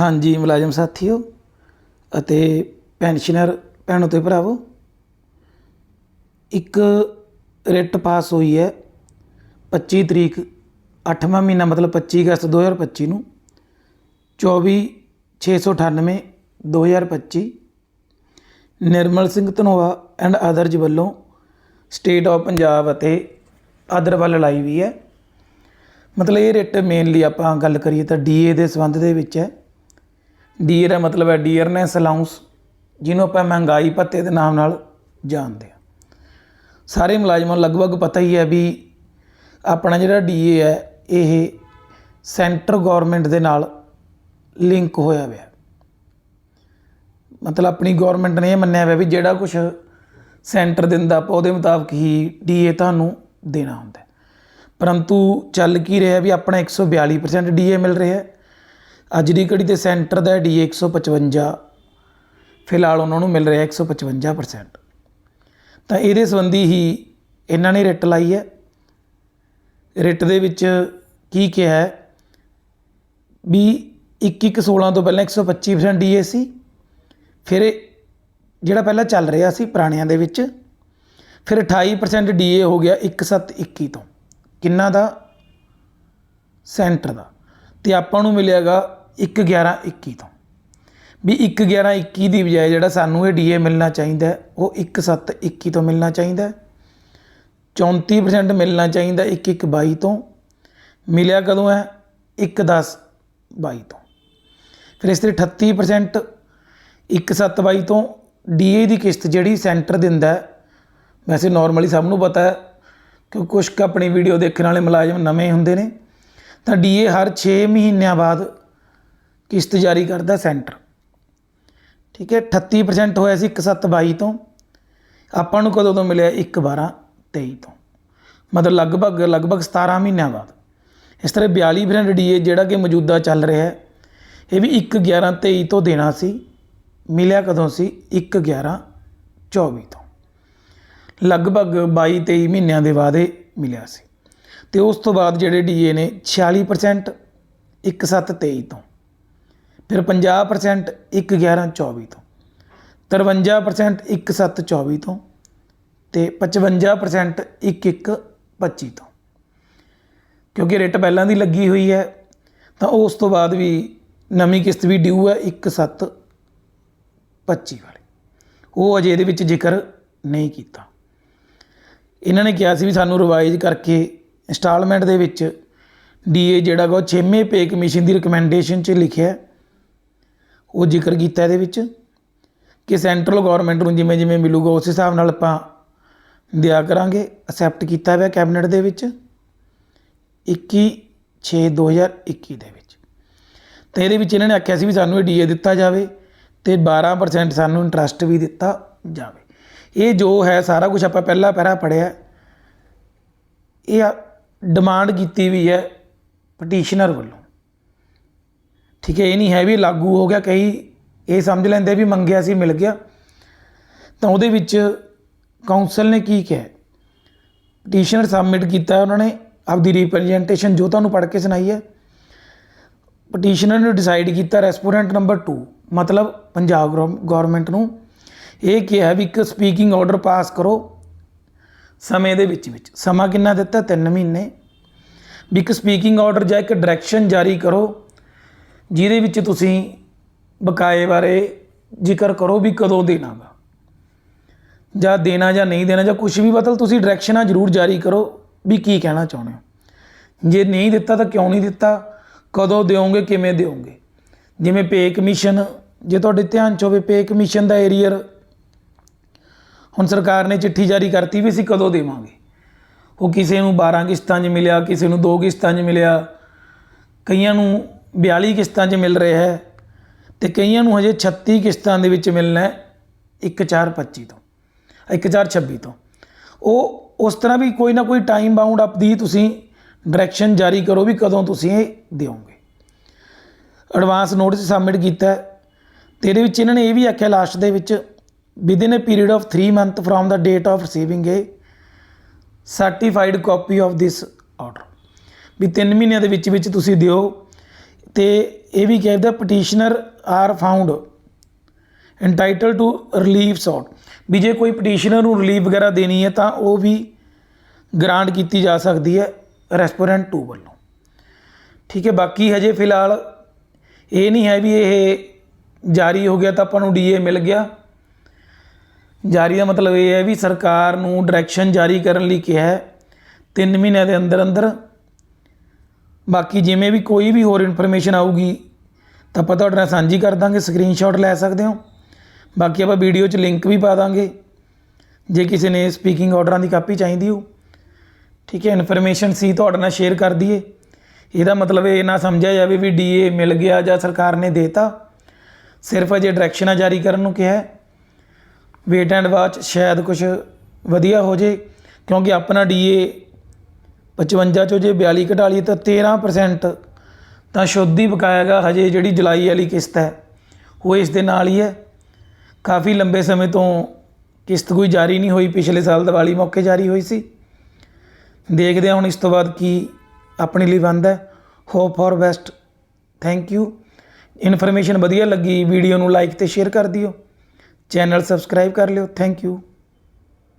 ਹਾਂਜੀ, ਮੁਲਾਜ਼ਮ ਸਾਥੀਓ ਅਤੇ ਪੈਨਸ਼ਨਰ ਭੈਣੋ ਤੇ ਭਰਾਵੋ, ਇੱਕ ਰਿਟ ਪਾਸ ਹੋਈ ਹੈ 25 ਤਰੀਕ 8ਵਾਂ ਮਹੀਨਾ ਮਤਲਬ 25 ਅਗਸਤ 2025 ਨੂੰ 24698 2025 ਨਿਰਮਲ ਸਿੰਘ ਧਨੋਆ ਐਂਡ ਅਦਰਜ ਵੱਲੋਂ ਸਟੇਟ ਆਫ ਪੰਜਾਬ ਅਤੇ ਅਦਰ ਵੱਲ ਲਾਈ ਵੀ ਹੈ। ਮਤਲਬ ਇਹ ਰਿਟ ਮੇਨਲੀ ਆਪਾਂ ਗੱਲ ਕਰੀਏ ਤਾਂ ਡੀਏ ਦੇ ਸੰਬੰਧ ਦੇ ਵਿੱਚ ਹੈ। ਡੀਅਰ ਦਾ ਮਤਲਬ ਹੈ ਡੀਅਰਨੈਸ ਅਲਾਉਂਸ ਜਿਹਨੂੰ ਆਪਾਂ ਮਹਿੰਗਾਈ ਭੱਤੇ ਦੇ ਨਾਮ ਨਾਲ ਜਾਣਦੇ ਹਾਂ। ਸਾਰੇ ਮੁਲਾਜ਼ਮਾਂ ਨੂੰ ਲਗਭਗ ਪਤਾ ਹੀ ਹੈ ਵੀ ਆਪਣਾ ਜਿਹੜਾ ਡੀਏ ਹੈ, ਇਹ ਸੈਂਟਰ ਗਵਰਨਮੈਂਟ ਦੇ ਨਾਲ ਲਿੰਕ ਹੋਇਆ ਹੋਇਆ। ਮਤਲਬ ਆਪਣੀ ਗਵਰਨਮੈਂਟ ਨੇ ਇਹ ਮੰਨਿਆ ਹੋਇਆ ਵੀ ਜਿਹੜਾ ਕੁਝ ਸੈਂਟਰ ਦਿੰਦਾ ਆਪਾਂ ਉਹਦੇ ਮੁਤਾਬਕ ਹੀ ਡੀਏ ਤੁਹਾਨੂੰ ਦੇਣਾ ਹੁੰਦਾ ਪਰੰਤੂ ਚੱਲ ਕੀ ਰਿਹਾ ਵੀ ਆਪਣਾ 142% ਡੀਏ ਮਿਲ ਰਿਹਾ ਹੈ। ਅੱਜ ਦੀ ਘੜੀ ਤੇ ਸੈਂਟਰ ਦਾ ਡੀਏ 155 ਫਿਲਹਾਲ ਉਹਨਾਂ ਨੂੰ ਮਿਲ ਰਿਹਾ 155% ਤਾਂ ਇਹਦੇ ਸੰਬੰਧੀ ਹੀ ਇਹਨਾਂ ਨੇ ਰਿਟ ਲਾਈ ਹੈ। ਰਿਟ ਦੇ ਵਿੱਚ ਕੀ ਕਿਹਾ ਹੈ? ਵੀ 21 16 ਤੋਂ ਪਹਿਲਾਂ 125% ਡੀਏ ਸੀ। ਫਿਰ ਜਿਹੜਾ ਪਹਿਲਾਂ ਚੱਲ ਰਿਹਾ ਸੀ ਪੁਰਾਣਿਆਂ ਦੇ ਵਿੱਚ, ਫਿਰ 28% ਡੀਏ ਹੋ ਗਿਆ 1721 ਤੋਂ। ਕਿੰਨਾ ਦਾ? ਸੈਂਟਰ ਦਾ। ਤੇ ਆਪਾਂ ਨੂੰ ਮਿਲਿਆਗਾ 11121 ਤੋਂ। ਵੀ 11121 ਦੀ ਬਜਾਏ ਜਿਹੜਾ ਸਾਨੂੰ ਇਹ ਡੀਏ ਮਿਲਣਾ ਚਾਹੀਦਾ ਹੈ, ਉਹ 1721 ਤੋਂ ਮਿਲਣਾ ਚਾਹੀਦਾ ਹੈ। 34% ਮਿਲਣਾ ਚਾਹੀਦਾ 1122 ਤੋਂ। ਮਿਲਿਆ ਕਦੋਂ ਹੈ? 11022 ਤੋਂ। ਫਿਰ ਇਸ ਤੇ 38% 1722 ਤੋਂ ਡੀਏ ਦੀ ਕਿਸ਼ਤ ਜਿਹੜੀ ਸੈਂਟਰ ਦਿੰਦਾ ਵੈਸੇ ਨਾਰਮਲੀ ਸਭ ਨੂੰ ਪਤਾ ਹੈ ਕਿ ਕੁਛ ਕੁ ਆਪਣੀ ਵੀਡੀਓ ਦੇਖਣ ਵਾਲੇ ਮੁਲਾਜ਼ਮ ਨਵੇਂ ਹੁੰਦੇ ਨੇ। ਤਾਂ ਡੀਏ ਹਰ 6 ਮਹੀਨਿਆਂ ਬਾਅਦ ਕਿਸ਼ਤ ਜਾਰੀ ਕਰਦਾ ਸੈਂਟਰ। ਠੀਕ ਹੈ 38% ਹੋਇਆ ਸੀ 1722 ਤੋਂ। ਆਪਾਂ ਨੂੰ ਕਦੋਂ ਤੋਂ ਮਿਲਿਆ? 11223 ਤੋਂ। ਮਤਲਬ ਲਗਭਗ ਲਗਭਗ 17 ਮਹੀਨਿਆਂ ਬਾਅਦ। ਇਸ ਤਰ੍ਹਾਂ 42% ਡੀਏ ਜਿਹੜਾ ਕਿ ਮੌਜੂਦਾ ਚੱਲ ਰਿਹਾ ਹੈ, ਇਹ ਵੀ 11123 ਤੋਂ ਦੇਣਾ ਸੀ। ਮਿਲਿਆ ਕਦੋਂ ਸੀ? 11124 ਤੋਂ। ਲਗਭਗ 22 23 ਮਹੀਨਿਆਂ ਦੇ ਬਾਅਦ ਇਹ ਮਿਲਿਆ ਸੀ। ਤੇ ਉਸ ਤੋਂ ਬਾਅਦ ਜਿਹੜੇ ਡੀਏ ਨੇ 46% 1723 ਤੋਂ। ਫਿਰ 50% 11124 ਤੋਂ 53% 1724 ਤੋਂ ਤੇ 55% 1125 ਤੋਂ। ਕਿਉਂਕਿ ਰੇਟ ਪਹਿਲਾਂ ਦੀ ਲੱਗੀ ਹੋਈ ਹੈ, ਤਾਂ ਉਸ ਤੋਂ ਬਾਅਦ ਵੀ ਨਵੀਂ ਕਿਸ਼ਤ ਵੀ ਡਿਊ ਹੈ 1725 ਵਾਲੀ। ਉਹ ਅਜੇ ਇਹਦੇ ਵਿੱਚ ਜ਼ਿਕਰ ਨਹੀਂ ਕੀਤਾ। ਇਹਨਾਂ ਨੇ ਕਿਹਾ ਸੀ ਵੀ ਸਾਨੂੰ ਰਿਵਾਈਜ਼ ਕਰਕੇ ਇੰਸਟਾਲਮੈਂਟ ਦੇ ਵਿੱਚ ਡੀਏ ਜਿਹੜਾ ਗਾ ਉਹ 6ਵੇਂ ਪੇ ਕਮਿਸ਼ਨ ਦੀ ਰეკਮੈਂਡੇਸ਼ਨ 'ਚ ਲਿਖਿਆ ਉਹ ਜ਼ਿਕਰ ਕੀਤਾ ਇਹਦੇ ਵਿੱਚ ਕਿ ਸੈਂਟਰਲ ਗਵਰਨਮੈਂਟ ਨੂੰ ਜਿਵੇਂ ਜਿਵੇਂ ਮਿਲੂਗਾ ਉਸ ਹਿਸਾਬ ਨਾਲ ਆਪਾਂ ਦਿਆ ਕਰਾਂਗੇ ਅਸੈਪਟ ਕੀਤਾ ਹੋਇਆ ਕੈਬਨਿਟ ਦੇ ਵਿੱਚ 21 6 2021 ਦੇ ਵਿੱਚ। ਤੇ ਇਹਦੇ ਵਿੱਚ ਇਹਨਾਂ ਨੇ ਆਖਿਆ ਸੀ ਵੀ ਸਾਨੂੰ ਇਹ ਡੀਏ ਦਿੱਤਾ ਜਾਵੇ ਤੇ 12% ਸਾਨੂੰ ਇੰਟਰਸਟ ਵੀ ਦਿੱਤਾ ਜਾਵੇ। ਇਹ ਜੋ ਹੈ ਸਾਰਾ ਕੁਝ ਆਪਾਂ ਪਹਿਲਾਂ ਪਹਿਰਾ ਪੜਿਆ ਇਹ ਡਿਮਾਂਡ ਕੀਤੀ ਵੀ ਹੈ ਪਟੀਸ਼ਨਰ ਵੱਲੋਂ। ਠੀਕ ਹੈ, ਇਹ ਨਹੀਂ ਹੈ ਵੀ ਲਾਗੂ ਹੋ ਗਿਆ ਕਈ, ਇਹ ਸਮਝ ਲੈਂਦੇ ਵੀ ਮੰਗਿਆ ਸੀ, ਮਿਲ ਗਿਆ। ਤਾਂ ਉਹਦੇ ਵਿੱਚ ਕਾਉਂਸਲ ਨੇ ਕੀ ਕਿਹਾ? ਪਟੀਸ਼ਨਰ ਸਬਮਿਟ ਕੀਤਾ, ਉਹਨਾਂ ਨੇ ਆਪਦੀ ਰਿਪਰੈਜ਼ੈਂਟੇਸ਼ਨ ਜੋ ਤੁਹਾਨੂੰ ਪੜ੍ਹ ਕੇ ਸੁਣਾਈ ਹੈ। ਪਟੀਸ਼ਨਰ ਨੇ ਡਿਸਾਈਡ ਕੀਤਾ ਰੈਸਪੋਰੈਂਟ ਨੰਬਰ 2 ਮਤਲਬ ਪੰਜਾਬ ਗਵਰਨਮੈਂਟ ਨੂੰ। ਇਹ ਕਿਹਾ ਵੀ ਇੱਕ ਸਪੀਕਿੰਗ ਆਰਡਰ ਪਾਸ ਕਰੋ ਸਮੇਂ ਦੇ ਵਿੱਚ ਵਿੱਚ। ਸਮਾਂ ਕਿੰਨਾ ਦਿੱਤਾ? 3 ਮਹੀਨੇ। ਵੀ ਇੱਕ ਸਪੀਕਿੰਗ ਆਰਡਰ ਜਾਂ ਇੱਕ ਡਾਇਰੈਕਸ਼ਨ ਜਾਰੀ ਕਰੋ। ਜਿਹਦੇ ਵਿੱਚ ਤੁਸੀਂ ਬਕਾਏ ਬਾਰੇ ਜ਼ਿਕਰ ਕਰੋ ਵੀ ਕਦੋਂ ਦੇਣਾ ਗਾ ਜਾਂ ਦੇਣਾ ਜਾਂ ਨਹੀਂ ਦੇਣਾ ਜਾਂ ਕੁਝ ਵੀ, ਮਤਲਬ ਤੁਸੀਂ ਡਾਇਰੈਕਸ਼ਨਾਂ ਜ਼ਰੂਰ ਜਾਰੀ ਕਰੋ ਵੀ ਕੀ ਕਹਿਣਾ ਚਾਹੁੰਦੇ ਹੋ। ਜੇ ਨਹੀਂ ਦਿੱਤਾ ਤਾਂ ਕਿਉਂ ਨਹੀਂ ਦਿੱਤਾ? ਕਦੋਂ ਦਿਓਗੇ, ਕਿਵੇਂ ਦਿਓਗੇ? ਜਿਵੇਂ ਪੇ ਕਮਿਸ਼ਨ ਜੇ ਤੁਹਾਡੇ ਧਿਆਨ 'ਚ ਹੋਵੇ ਪੇ ਕਮਿਸ਼ਨ ਦਾ ਏਰੀਅਰ ਹੁਣ ਸਰਕਾਰ ਨੇ ਚਿੱਠੀ ਜਾਰੀ ਕਰਤੀ ਵੀ ਅਸੀਂ ਕਦੋਂ ਦੇਵਾਂਗੇ। ਉਹ ਕਿਸੇ ਨੂੰ 12 ਕਿਸ਼ਤਾਂ 'ਚ ਮਿਲਿਆ, ਕਿਸੇ ਨੂੰ 2 ਕਿਸ਼ਤਾਂ 'ਚ ਮਿਲਿਆ, ਕਈਆਂ ਨੂੰ 42 ਕਿਸ਼ਤਾਂ 'ਚ ਮਿਲ ਰਿਹਾ ਹੈ ਤੇ ਕਈਆਂ ਨੂੰ ਹਜੇ 36 ਕਿਸ਼ਤਾਂ ਦੇ ਵਿੱਚ ਮਿਲਣਾ ਹੈ 1425 ਤੋਂ 1426 ਤੋਂ ਉਹ ਉਸ ਤਰ੍ਹਾਂ ਵੀ ਕੋਈ ਨਾ ਕੋਈ ਟਾਈਮ ਬਾਉਂਡ ਆਪਦੀ ਤੁਸੀਂ ਡਾਇਰੈਕਸ਼ਨ ਜਾਰੀ ਕਰੋ ਵੀ ਕਦੋਂ ਤੁਸੀਂ ਇਹ ਦਿਓਗੇ ਐਡਵਾਂਸ ਨੋਟਿਸ ਸਬਮਿਟ ਕੀਤਾ ਹੈ। ਤੇ ਇਹਦੇ ਵਿੱਚ ਇਹਨਾਂ ਨੇ ਇਹ ਵੀ ਆਖਿਆ ਲਾਸਟ ਦੇ ਵਿੱਚ within a period of 3 month from the date of receiving a certified copy of this order ਵੀ 3 ਮਹੀਨਿਆਂ ਦੇ ਵਿੱਚ ਵਿੱਚ ਤੁਸੀਂ ਦਿਓ ਤੇ ਇਹ ਵੀ ਕਹਿੰਦਾ petitioner are found entitled to relief sought ਵੀ ਜੇ ਕੋਈ ਪਟੀਸ਼ਨਰ ਨੂੰ ਰਿਲੀਫ ਵਗੈਰਾ ਦੇਣੀ ਹੈ ਤਾਂ ਉਹ ਵੀ ਗ੍ਰਾਂਟ ਕੀਤੀ ਜਾ ਸਕਦੀ ਹੈ ਰੈਸਟੋਰੈਂਟ 2 ਵੱਲੋਂ। ਠੀਕ ਹੈ, ਬਾਕੀ ਹਜੇ ਫਿਲਹਾਲ ਇਹ ਨਹੀਂ ਹੈ ਵੀ ਇਹ ਜਾਰੀ ਹੋ ਗਿਆ ਤਾਂ ਆਪਾਂ ਨੂੰ ਡੀਏ ਮਿਲ ਗਿਆ। ਜਾਰੀ ਦਾ ਮਤਲਬ ਇਹ ਹੈ ਵੀ ਸਰਕਾਰ ਨੂੰ ਡਾਇਰੈਕਸ਼ਨ ਜਾਰੀ ਕਰਨ ਲਈ ਕਿਹਾ ਹੈ। 3 ਮਹੀਨਿਆਂ ਦੇ ਅੰਦਰ ਅੰਦਰ ਬਾਕੀ ਜਿਵੇਂ ਵੀ ਕੋਈ ਵੀ ਹੋਰ ਇਨਫੋਰਮੇਸ਼ਨ ਆਊਗੀ, ਤਾਂ ਆਪਾਂ ਤੁਹਾਡੇ ਨਾਲ ਸਾਂਝੀ ਕਰ ਦਾਂਗੇ ਸਕਰੀਨਸ਼ਾਟ ਲੈ ਸਕਦੇ ਹੋ। ਬਾਕੀ ਆਪਾਂ ਵੀਡੀਓ 'ਚ ਲਿੰਕ ਵੀ ਪਾ ਦਾਂਗੇ, ਜੇ ਕਿਸੇ ਨੇ ਸਪੀਕਿੰਗ ਆਰਡਰਾਂ ਦੀ ਕਾਪੀ ਚਾਹੀਦੀ ਹੋ ਠੀਕ ਹੈ ਇਨਫੋਰਮੇਸ਼ਨ ਸੀ ਤੁਹਾਡੇ ਨਾਲ ਸ਼ੇਅਰ ਕਰ ਦਈਏ। ਇਹਦਾ ਮਤਲਬ ਇਹ ਨਾ ਸਮਝਿਆ ਜਾਵੇ ਵੀ ਡੀਏ ਮਿਲ ਗਿਆ ਜਾਂ ਸਰਕਾਰ ਨੇ ਦੇਤਾ। ਸਿਰਫ ਅਜੇ ਡਾਇਰੈਕਸ਼ਨਾਂ ਜਾਰੀ ਕਰਨ ਨੂੰ ਕਿਹਾ ਹੈ। ਵੇਟ ਐਂਡ ਵਾਚ ਸ਼ਾਇਦ ਕੁਝ ਵਧੀਆ ਹੋ ਜੇ, ਕਿਉਂਕਿ ਆਪਣਾ ਡੀਏ 55 ਚੋਂ ਜੇ 42 ਘਟਾ ਲਈਏ ਤਾਂ 13% ਤਾਂ ਸ਼ੁੱਧੀ ਹੀ ਬਕਾਇਆਗਾ ਹਜੇ ਜਿਹੜੀ ਜੁਲਾਈ ਵਾਲੀ ਕਿਸ਼ਤ ਹੈ, ਉਹ ਇਸ ਦੇ ਨਾਲ ਹੀ ਹੈ। ਕਾਫੀ ਲੰਬੇ ਸਮੇਂ ਤੋਂ ਕਿਸ਼ਤ ਕੋਈ ਜਾਰੀ ਨਹੀਂ ਹੋਈ, ਪਿਛਲੇ ਸਾਲ ਦੀਵਾਲੀ ਮੌਕੇ ਜਾਰੀ ਹੋਈ ਸੀ। ਦੇਖਦੇ ਹਾਂ ਹੁਣ ਇਸ ਤੋਂ ਬਾਅਦ ਕੀ ਆਪਣੇ ਲਈ ਬਣਦਾ ਹੈ। Hope for best thank you information ਵਧੀਆ ਲੱਗੀ, ਵੀਡੀਓ ਨੂੰ ਲਾਈਕ ਤੇ ਸ਼ੇਅਰ ਕਰ ਦਿਓ। ਚੈਨਲ ਸਬਸਕ੍ਰਾਈਬ ਕਰ ਲਿਓ। Thank you